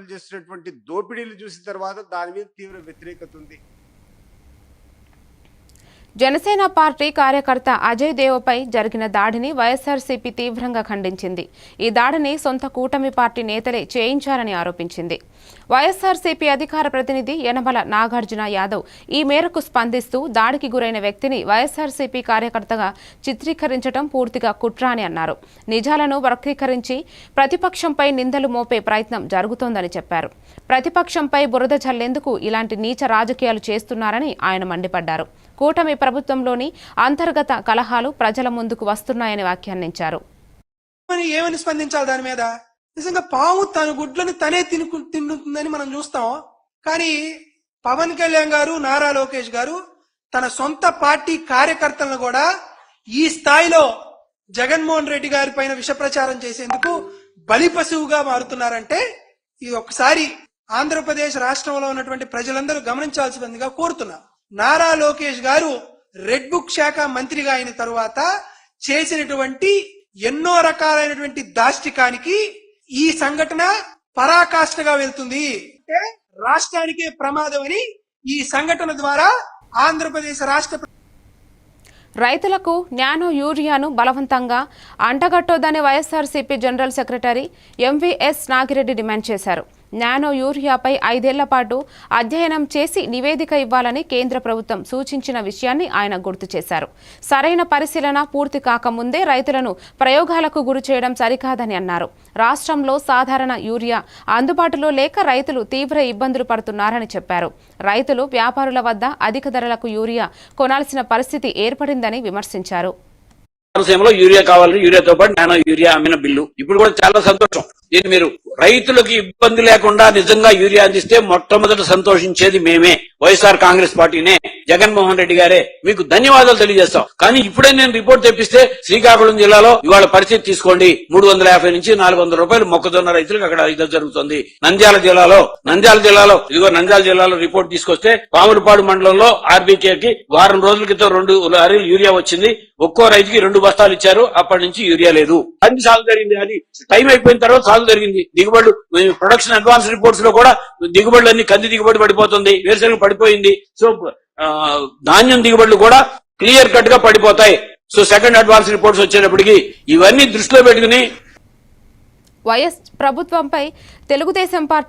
చేసినటువంటి దోపిడీలు చూసిన తర్వాత దాని మీద తీవ్ర వ్యతిరేకత ఉంది. జనసేన పార్టీ కార్యకర్త అజయ్ దేవపై జరిగిన దాడిని వైఎస్ఆర్సీపీ తీవ్రంగా ఖండించింది. ఈ దాడిని సొంత కూటమి పార్టీ నేతలే చేయించారని ఆరోపించింది. వైఎస్ఆర్సీపీ అధికార ప్రతినిధి యనమల నాగార్జున యాదవ్ ఈ మేరకు స్పందిస్తూ దాడికి గురైన వ్యక్తిని వైఎస్ఆర్సీపీ కార్యకర్తగా చిత్రీకరించడం పూర్తిగా కుట్ర అని అన్నారు. నిజాలను వక్రీకరించి ప్రతిపక్షంపై నిందలు మోపే ప్రయత్నం జరుగుతోందని చెప్పారు. ప్రతిపక్షంపై బురద చల్లేందుకు ఇలాంటి నీచ రాజకీయాలు చేస్తున్నారని ఆయన మండిపడ్డారు. కూటమి ప్రభుత్వంలోని అంతర్గత కలహాలు ప్రజల ముందుకు వస్తున్నాయని వ్యాఖ్యానించారు. ఏమని స్పందించాలి దాని మీద? నిజంగా పాము తన గుడ్లను తనే తినుకు తింటుందని మనం చూస్తాం. కానీ పవన్ కళ్యాణ్ గారు నారా లోకేష్ గారు తన సొంత పార్టీ కార్యకర్తలను కూడా ఈ స్థాయిలో జగన్మోహన్ రెడ్డి గారి పైన విష ప్రచారం చేసేందుకు బలి పశువుగా మారుతున్నారంటే ఈ ఒకసారి ఆంధ్రప్రదేశ్ రాష్ట్రంలో ఉన్నటువంటి ప్రజలందరూ గమనించాల్సిందిగా కోరుతున్నా. నారా లోకేష్ గారు రెడ్ బుక్ శాఖ మంత్రిగా అయిన తరువాత చేసినటువంటి ఎన్నో రకాలైనటువంటి దాష్టికానికి ఈ సంఘటన పరాకాష్ఠగా వెళ్తుంది. అంటే రాష్ట్రానికే ప్రమాదం అని ఈ సంఘటన ద్వారా ఆంధ్రప్రదేశ్ రాష్ట్ర రైతులకు నానో యూరియాను బలవంతంగా అంటగట్టొద్దని YSRCP general secretary MVS Nagireddy demand చేశారు. నానో యూరియాపై ఐదేళ్ళ పాటు అధ్యయనం చేసి నివేదిక ఇవ్వాలని కేంద్ర ప్రభుత్వం సూచించిన విషయాన్ని ఆయన గుర్తు చేశారు. సరైన పరిశీలన పూర్తి కాకముందే రైతులను ప్రయోగాలకు గురి చేయడం సరికాదని అన్నారు. రాష్ట్రంలో సాధారణ యూరియా అందుబాటులో లేక రైతులు తీవ్ర ఇబ్బందులు పడుతున్నారని చెప్పారు. రైతులు వ్యాపారుల వద్ద అధిక ధరలకు యూరియా కొనాల్సిన పరిస్థితి ఏర్పడిందని విమర్శించారు. యూరియా కావాలని యూరియాతో పాటు నానో యూరియా అమ్మిన బిల్లు. ఇప్పుడు కూడా చాలా సంతోషం. దీన్ని మీరు రైతులకు ఇబ్బంది లేకుండా నిజంగా యూరియా అందిస్తే మొట్టమొదట సంతోషించేది మేమే వైఎస్ఆర్ కాంగ్రెస్ పార్టీనే. జగన్మోహన్ రెడ్డి గారే మీకు ధన్యవాదాలు తెలియజేస్తాం. కానీ ఇప్పుడే నేను రిపోర్ట్ తెప్పిస్తే శ్రీకాకుళం జిల్లాలో ఇవాళ పరిస్థితి తీసుకోండి. మూడు వందల యాభై నుంచి నాలుగు వందల రూపాయలు మొక్కజొన్న రైతులకు అక్కడ ఇది జరుగుతుంది. నంద్యాల జిల్లాలో నంద్యాల జిల్లాలో ఇదిగో నంద్యాల జిల్లాలో రిపోర్ట్ తీసుకొస్తే పాములపాడు మండలంలో ఆర్బీకే కి వారం రోజుల క్రితం రెండు లారీలు యూరియా వచ్చింది. ఒక్కో రైతుకి రెండు బస్తాలు ఇచ్చారు. అప్పటి నుంచి యూరియా లేదు. అది సాగు జరిగింది అది. టైం అయిపోయిన తర్వాత సాగు జరిగింది. దిగుబడులు ప్రొడక్షన్ అడ్వాన్స్ రిపోర్ట్స్లో కూడా దిగుబడులు అన్ని కంది దిగుబడి పడిపోతుంది. వేరుశనగ పడిపోయింది. సో ధాన్యం దిగుబడులు కూడా క్లియర్ కట్గా పడిపోతాయి. సో సెకండ్ అడ్వాన్స్ రిపోర్ట్స్ వచ్చేటప్పటికి ఇవన్నీ దృష్టిలో పెట్టుకుని వైఎస్ ప్రభుత్వంపై తెలుగుదేశం పార్టీ